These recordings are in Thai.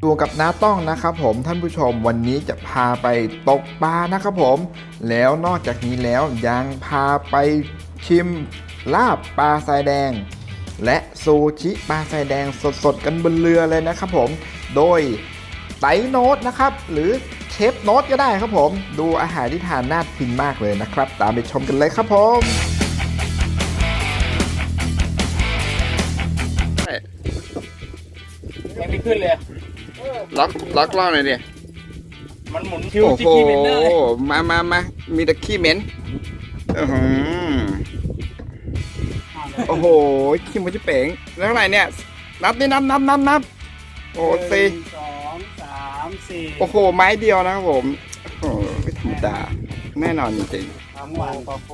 อยู่กับน้าต้องนะครับผมท่านผู้ชมวันนี้จะพาไปตกปลานะครับผม แล้วนอกจากนี้แล้วยังพาไปชิมลาบปลาทรายแดง และซูชิปลาทรายแดงสดๆกันบนเรือเลยนะครับผม โดยไตโนตนะครับ หรือเชฟโนตก็ได้ครับผม ดูอาหารที่ทานน่ากินมากเลยนะครับ ตามไปชมกันเลยครับผมยังไม่ขึ้นเลย ล็อกล็อกล่องหน่อยดิมันหมุนคิวโอ้จิกโหกี้เบนเดอร์เลยมามามามีแต่ขี้เหม็นอื้อหือโอ้โหขี้มันจะเป๋งแล้วเท่าไหร่เนี่ย นับนี่นับนับนับนับโอ้สี่หนึ่งสองสามสี่โอ้โห ไม้เดียวนะครับผมโอ้โหไม่ธรรมดาแน่นอนจริงสามวันปลาโฟ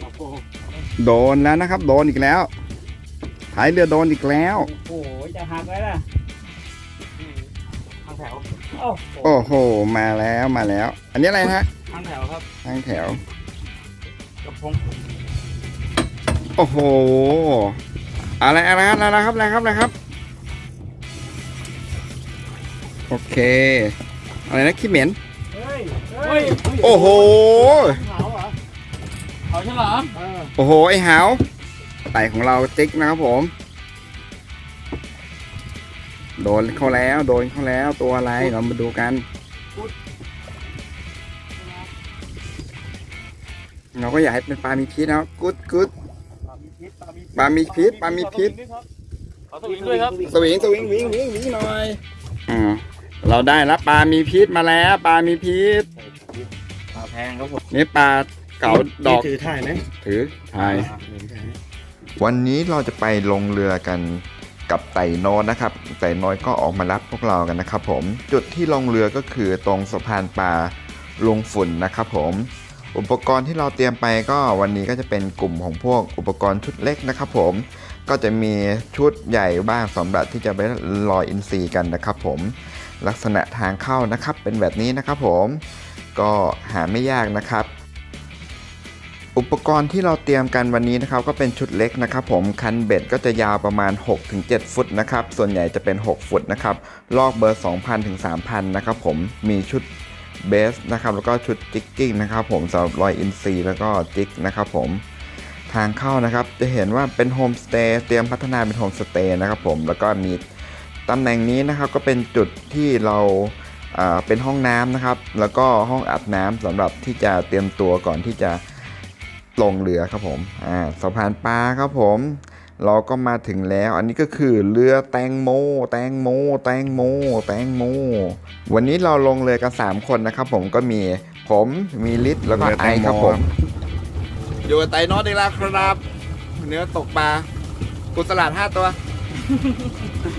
ปลาโฟๆโดนแล้วนะครับ โดนอีกแล้วท้ายเรือโดนอีกแล้ว โอ้โหจะหักแล้วล่ะทาง แถวโอ้โหโอ้โห มาแล้วมาแล้ว อันนี้อะไรนะฮะทางแถวครับทางแถว กระพงโอ้โห อะไรอะไรครับอะไรครับอะไรครับอะไรครับ โอเค อะไรนะขี้เหม็น เฮ้ยเฮ้ยโอ้โหเขาเหรอเขาใช่เหรอเออโอ้โห ไอ้หาวไต่ของเราติ๊กนะครับผม โดนเขาแล้วโดนเขาแล้วตัวอะไรเรามาดูกัน เราก็อยากให้เป็นปลามีพิษนะกุดกุดปลามีพิษปลามีพิษเขาต้องยิงด้วยครับสวิงสวิงวิ่งวิ่งวิ่งหน่อยอ่าเราได้แล้วปลามีพิษมาแล้วปลามีพิษปลาแพงครับผมนี่ปลาเก๋าดอกถือถ่ายไหมถือถ่ายวันนี้เราจะไปลงเรือกัน กับไต่โน้ตนะครับ ไต่โน้อยก็ออกมารับพวกเรากันนะครับผม จุดที่ลงเรือก็คือตรงสะพานปลาลงฝุ่นนะครับผม อุปกรณ์ที่เราเตรียมไปก็วันนี้ก็จะเป็นกลุ่มของพวกอุปกรณ์ชุดเล็กนะครับผม ก็จะมีชุดใหญ่บ้างสำหรับที่จะไปลอยอินซีกันนะครับผม ลักษณะทางเข้านะครับเป็นแบบนี้นะครับผม ก็หาไม่ยากนะครับ อุปกรณ์ที่เราเตรียมกันวันนี้นะครับก็เป็นชุดเล็กนะครับผมคันเบ็ดก็จะยาวประมาณ 6-7 ฟุตนะครับส่วนใหญ่จะเป็น 6 ฟุตนะครับลอกเบอร์ 2,000ถึง3,000นะครับผมมีชุดเบสนะครับแล้วก็ชุดจิกกิ้งนะครับผมสำหรับลอยอินซีแล้วก็จิกนะครับผมทางเข้านะครับจะเห็นว่าเป็นโฮมสเตย์เตรียมพัฒนาเป็นโฮมสเตย์นะครับผมแล้วก็มีตำแหน่งนี้นะครับก็เป็นจุดที่เราเป็นห้องน้ำนะครับแล้วก็ห้องอาบน้ำสำหรับที่จะเตรียมตัวก่อนที่จะ ลงเรือครับผมอ่าสะพานปลาครับผม เราก็มาถึงแล้ว อันนี้ก็คือเรือแตงโม แตงโม แตงโม แตงโม วันนี้เราลงเรือกัน3คนนะครับผมก็มีผมมีลิศแล้วก็เรือไอแตงโมครับผม อยู่กับไต่นอตอีกแล้วครับ เนื้อตกปลากุสลัดห้าตัว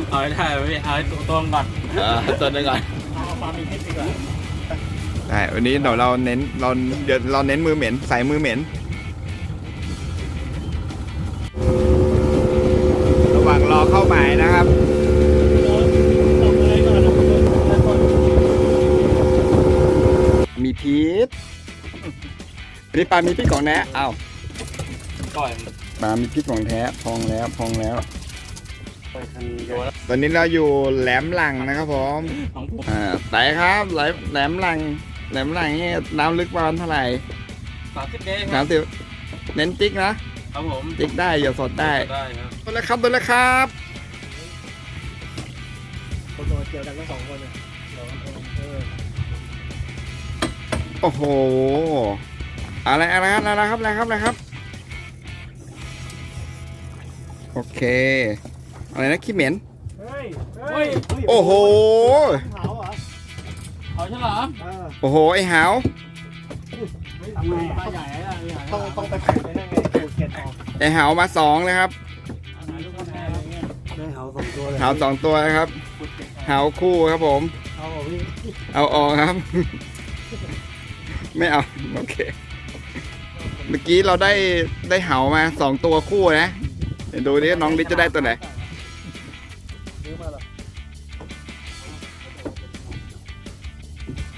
เอาให้ถ่ายไว้เอาให้ตัวตรงก่อนเออตัวหนึงก่อนเอาปลามีพิษดีกว่าใช่วันนี้เดี๋ยวเราเน้นเราเดี๋ยวเราเน้นมือเหม็นใส่มือเหม็น อเข้าหมายนะครับตกเลยก่อนนะคนมีพิษอันนี้ปลามีพิษของแท้อ้าวก่อนปลามีพิษของแท้พองแล้วพองแล้วไปคันโยนตอนนี้เราอยู่แหลมหลังนะครับผมของผมอ่าไต่ครับแหลมแหลมหลัง แหลมหลังนี่น้ำลึกประมาณเท่าไหร่สามสิบเดย์คสารัมบสิบเน้นจิกนะ ครับผมจิกได้อย่าสดได้ได้ครับตัวแล้วครับตัวแล้วครับคนโดนเกี่ยวกันทั้งสองคนเนี่ยเดี๋ยวเออโอ้โหอะไรอะไรครับอะไรครับอะไรครับอะไรครับ โอเค อะไรนะขี้เหม็น เฮ้ยเฮ้ยโอ้โหเขาเหรอเขาใช่เหรอโอ้โหไอ้หาวทำไงปลาใหญ่อะต้องต้องไปแข่งไปนั่งไง เก็บเก็บออกไอ้หาวมาสองเลยครับถ่ายรูปกันแน่อะไรเงี้ยได้เขาสองตัวเลยหาวสองตัวนะครับหาวคู่ครับผม เอาเหรอพี่เอาออกครับ ไม่เอา โอเค เมื่อกี้เราได้ได้เหามาสองตัวคู่นะเดี๋ยวดูดิน้องดิจะได้ตัวไหน ซื้อมาเหรอ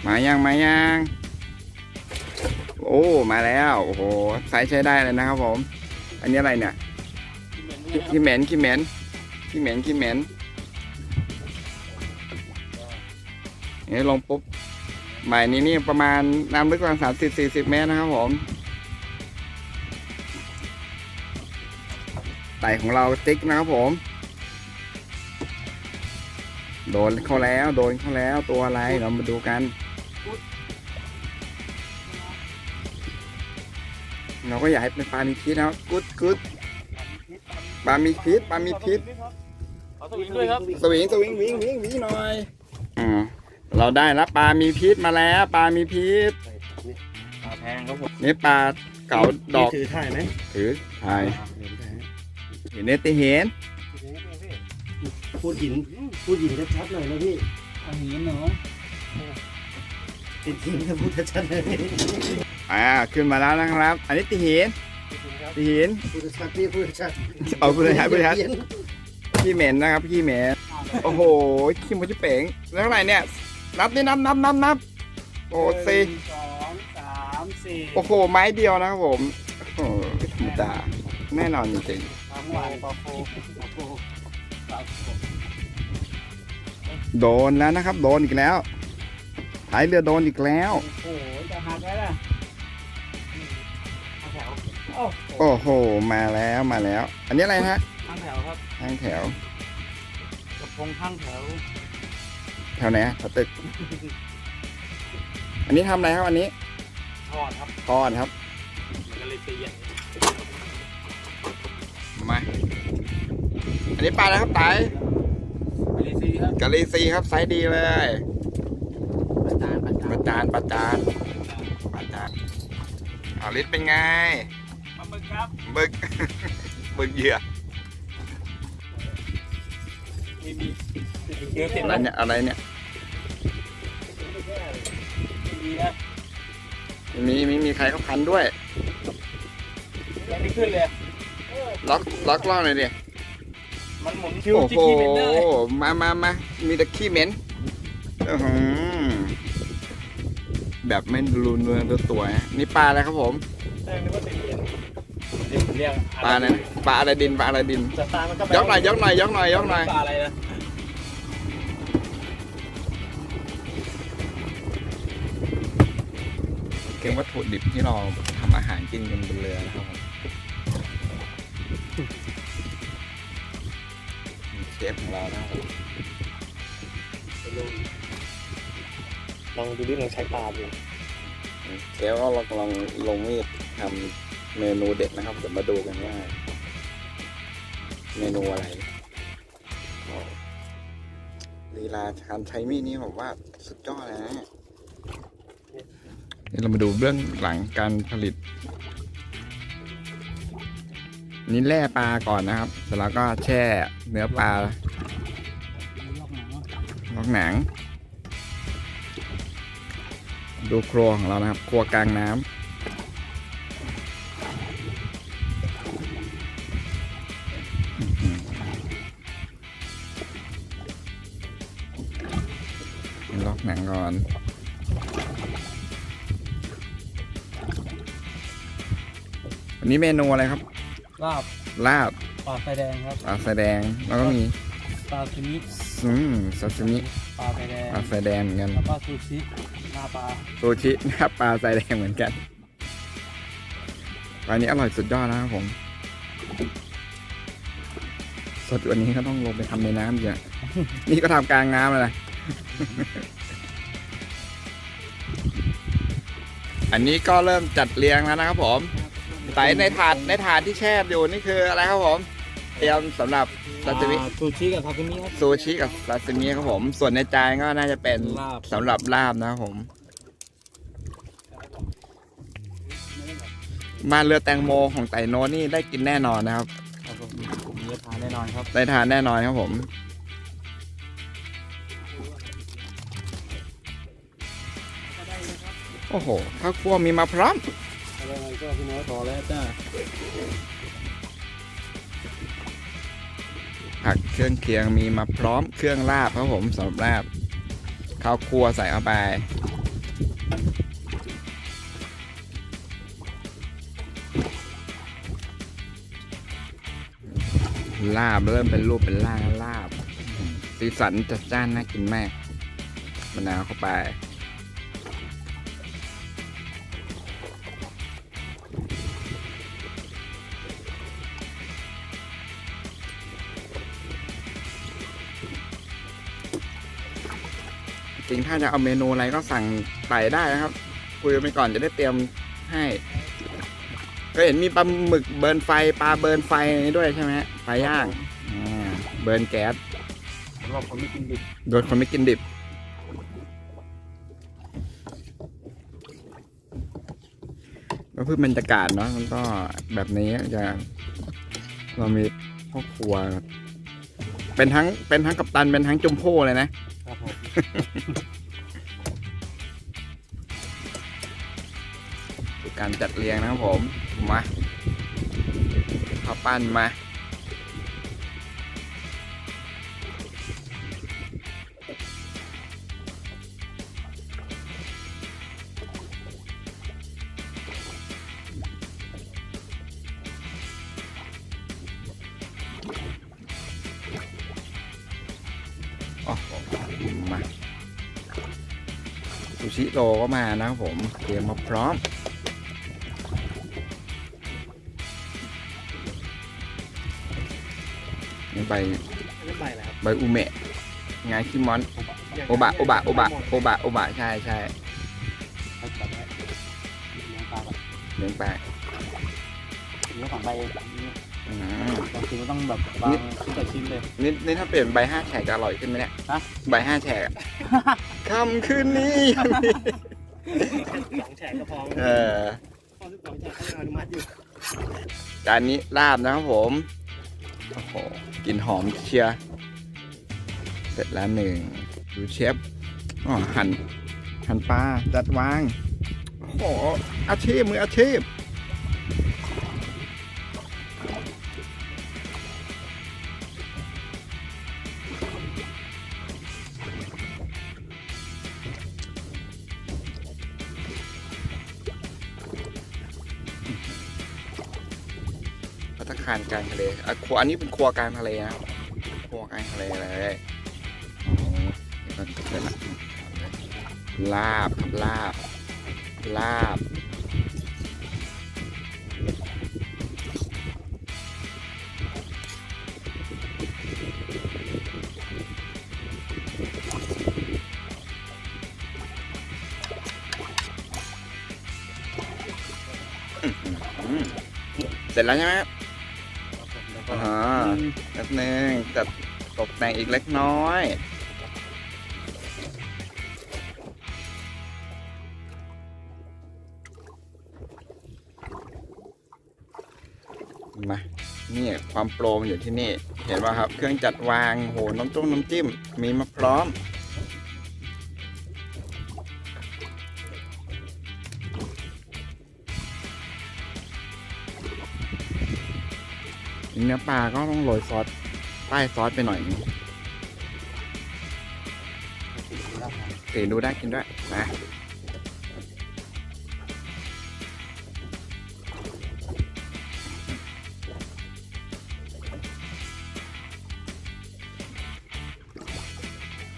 มายังมายัง โอ้ มาแล้ว โอ้โหไซส์ใช้ได้เลยนะครับผม อันนี้อะไรเนี่ยขี้เหม็นขี้เหม็นขี้เหม็นขี้เหม็นนี่ลงปุ๊บหมายนี้นี่ประมาณน้ำลึกประมาณสามสิบสี่สิบเมตรนะครับผมไต่ของเราติ๊กนะครับผม โดนเข้าแล้ว โดนเข้าแล้วตัวอะไรเรามาดูกัน เราก็อยากให้เป็นปลามีพิษนะครับกุดกุดปลามีพิษปลามีพิษขอสวิงด้วยครับสวิงสวิงวิ่งวิ่งวิ่งหน่อยอ่าเราได้แล้วปลามีพิษมาแล้ว ปลามีพิษปลาแพงครับผมนี่ปลาเก๋าดอกถือถ่ายไหมถือใช่เห็นเนตเห็นพูดหินพูดหินชัดๆหน่อยนะพี่เอาหินหนูติดหินถ้าพูดชัดๆเลย อ่าขึ้นมาแล้วนะครับ อันนี้ตีหินตีหินพูดชัดๆพี่พูดชัดเอาพูดชัดพูดชัดเพี้ยนขี้เหม็นนะครับขี้เหม็นโอ้โหขี้มันจะเป๋งแล้วเท่าไหร่เนี่ยนับนี่นับนับนับนับโอ้สี่หนึ่งสองสามสี่โอ้โหไม้เดียวนะครับผมโอ้โหไม่ธรรมดาแน่นอนจริงปลาหวานปลาโฟปลาโฟปลาโฟๆโดนแล้วนะครับ โดนอีกแล้วท้ายเรือโดนอีกแล้ว โอ้โหจะหักแล้ว โอ้โอ้โห มาแล้วมาแล้ว อันนี้อะไรฮะทางแถวครับทางแถวกระพงทางแถว แถวไหนอะแถวตึก อันนี้ทำอะไรครับอันนี้ทอดครับทอดครับ มันก็เลยตีอะมา อันนี้ปลาอะไรครับไตไปเลยซีครับกะลีซีครับไซส์ดีเลยประจานประจานประจานประจานประจานเอาลิตเป็นไงปลาหมึก ครับบึกบึกเหยื่อมีมีเยอะเสร็จอะไรแล้วเนี่ยอะไรเนี่ยมีนะมีมีมีใครเขาพันด้วย ยังไม่ขึ้นเลย ล็อกล็อกล่องหน่อยดิมันหมุนคิวโอ้จิโหกี้เป็นได้มามามามีแต่ขี้เหม็นอื้อหือแบบไม่รูเนื้อตัวตัวนะนี่ปลาอะไรครับผมใช่นึกว่าตีเย็น เรียกเรียกปลาอะไรนะปลาอะไรดินปลาอะไรดินสตาร์มันก็ยกหน่อยยกหน่อยยกหน่อยยกหน่อยปลาอะไรนะเกี่ยววัตถุดิบที่เราทำอาหารกินกันบนเรือนะครับผมนี่เชฟของเรานะครับผมลองดูดิลองใช้ปลาดูเชฟก็เรากำลังลงมีดทำ เมนูเด็ดนะครับเดี๋ยวมาดูกันว่า เมนูอะไรลีลาการใช้มีดนี่ผมว่าสุดยอดเลยนะนี่เรามาดูเบื้องหลังการผลิต นี่แล่ปลาก่อนนะครับเสร็จแล้วก็แช่เนื้อปลาลอกหนัง ดูครัวของเรานะครับ ครัวกลางน้ำ หนังก่อน วันนี้เมนูอะไรครับ ลาบลาบปลาไฟแดงครับปลาแสดงแล้วก็มีปลาชิมิอืมซาซิมิปลาไฟแดงปลาแสดงเหมือนกันแล้วก็ซูชิหน้าปลาซูชิหน้าปลาใสแดงเหมือนกันปลานี้อร่อยสุดยอดนะครับผมสดกวันนี้ก็ต้องลงไปทำในน้ำเยอะ นี่ก็ทำกลางน้ำเลย อันนี้ก็เริ่มจัดเรียงแล้วนะครับผมใส่ในถาดในถาดที่แช่อยู่นี่คืออะไรครับผม เตรียมสำหรับซาซิมิซูชิกับทาคุมิครับซูชิกับซาซิมิครับผม ส่วนในจานก็น่าจะเป็นลาบสำหรับลาบนะครับผม มาเรือแตงโมของไต่โนตนี่ได้กินแน่นอนนะครับ ครับผมมีทานแน่นอนครับได้ทานแน่นอนครับผม โอ้โหข้าวคั่วมีมาพร้อมอะไรก็พี่น้อยพอแล้วจ้าผักเครื่องเคียงมีมาพร้อมเครื่องลาบครับผมสำหรับลาบข้าวคั่วใส่เข้าไปลาบเริ่มเป็นรูปเป็นร่างแล้วลาบ สีสันจัดจ้านน่ากินมากมะนาวเข้าไป จริงถ้าจะเอาเมนูอะไรก็สั่งไต่ได้นะครับ คุยกันไปก่อนจะได้เตรียมให้ ก็เห็นมีปลาหมึกเบิร์นไฟปลาเบิร์นไฟด้วยใช่ไหมฮะไฟย่างอ่าเบิร์นแก๊สสำหรับคนไม่กินดิบโดยคนไม่กินดิบ ก็เพื่อบรรยากาศเนาะมันก็แบบนี้จะเรามีพ่อครัว เป็นทั้งเป็นทั้งกัปตันเป็นทั้งจุมโพ่เลยนะครับผม การจัดเรียงนะครับผม มาข้าวปั้นมาโอ้โห มาซูชิโรก็มานะครับผมเตรียมมาพร้อม นี่ใบไม่ไปแล้วครับใบอุเมะงาคิมอนโอบะโอบะโอบะโอบะโอบะใช่ใช่เขาจับไว้เลี้ยงปลาก่อนเลี้ยงแปลกเลี้ยงของใบนี้อืม บางทีมันต้องแบบวางชิ้นต่อชิ้นเลย นี่นี่ถ้าเปลี่ยนใบห้าแฉกจะอร่อยขึ้นไหมเนี่ยฮะ ใบห้าแฉกอะ คำคืนนี้ยังมีสองแฉกก็พอเออพอสิบสองแฉกเขายังอนุมัติอยู่จานนี้ลาบนะครับผมโอ้โหกลิ่นหอมเชียร์เสร็จแล้วหนึ่งดูเชฟอ๋อหั่นหั่นปลาจัดวางโอ้โหอาชีพมืออาชีพ กลางทะเลอะครัวอันนี้เป็นครัวกลางทะเลนะครับครัวกลางทะเลเลยอ๋อนี่ก็เสร็จละลาบครับลาบ ลาบ เสร็จแล้วใช่ไหมครับ อ่าแป๊บนึงจัดตกแต่งอีกเล็กน้อย มานี่ความโปรมอยู่ที่นี่ เห็นป่ะครับ เครื่องจัดวางโหน้ำจุ้มน้ำจิ้ม มีมาพร้อม เนื้อปลาก็ต้องโรยซอสป้ายซอสไปหน่อยนึงสีดูได้กินด้วยนะ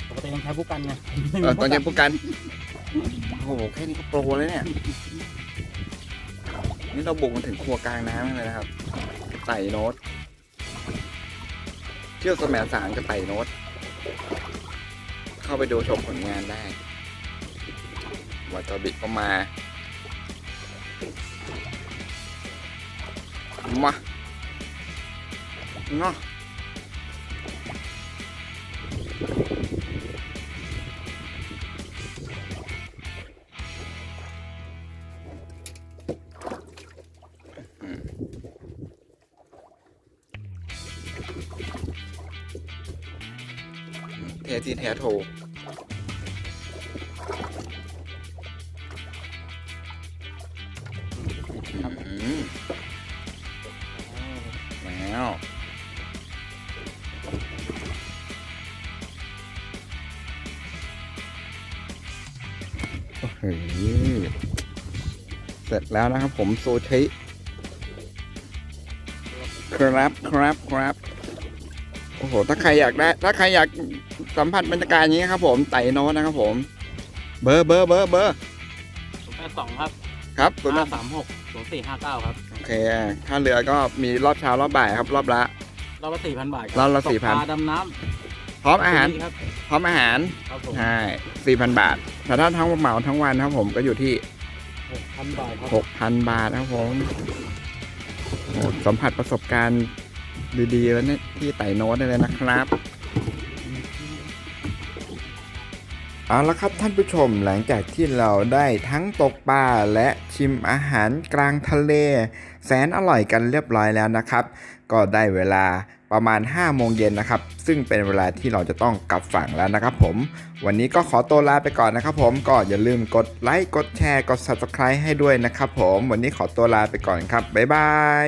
ปกติต้องใช้ผู้กันไงเออตอนเย็นพวกกัน โอ้โห แค่นี้ก็โปรเลยเนี่ย นี่เราบุกมาถึงครัวกลางน้ำเลยนะครับไต่โน้ต เที่ยวสมสารกับไปโน้ตเข้าไปดูชมผลงานได้วาตบิก็มา มาเนาะ เทที่แท้โทอืมแล้วโอ้โหเสร็จแล้วนะครับผม โซชิ ครับ ครับ ครับ โอ้โห ถ้าใครอยากได้ ถ้าใครอยากสัมผัสบรรยากาศอย่างนี้ครับ ผมไต่โน้ตนะครับผม เบอร์เบอร์เบอร์เบอร์ศูนย์แปดสองครับครับตัวห้านั้นสามหกศูนย์สี่ห้าเก้าครับ โอเคค่าเรือก็มีรอบเช้ารอบบ่ายครับ รอบละ รอบละสี่พันบาทครอบละตกป4,000ลาดำน้พร้อมำอาหารครับพร้อมอาหารครับผมใช่สี่พันบาท แต่ถ้าทั้งเหมาทั้งวันครับผมก็อยู่ที่หกพันบาทครับหกพันบาทนะครับผมโอ้สัมผัสประสบการณ์ ดีๆแล้วเนี่ยที่ไต่โน้ตได้เลยนะครับเอาละครับท่านผู้ชมหลังจากที่เราได้ทั้งตกปลาและชิมอาหารกลางทะเล แสนอร่อยกันเรียบร้อยแล้วนะครับ ก็ได้เวลาประมาณ 5 โมงเย็นนะครับ ซึ่งเป็นเวลาที่เราจะต้องกลับฝั่งแล้วนะครับผม วันนี้ก็ขอตัวลาไปก่อนนะครับผมก็อย่าลืมกดไลค์กดแชร์กด subscribe ให้ด้วยนะครับผม วันนี้ขอตัวลาไปก่อนครับบ๊ายบาย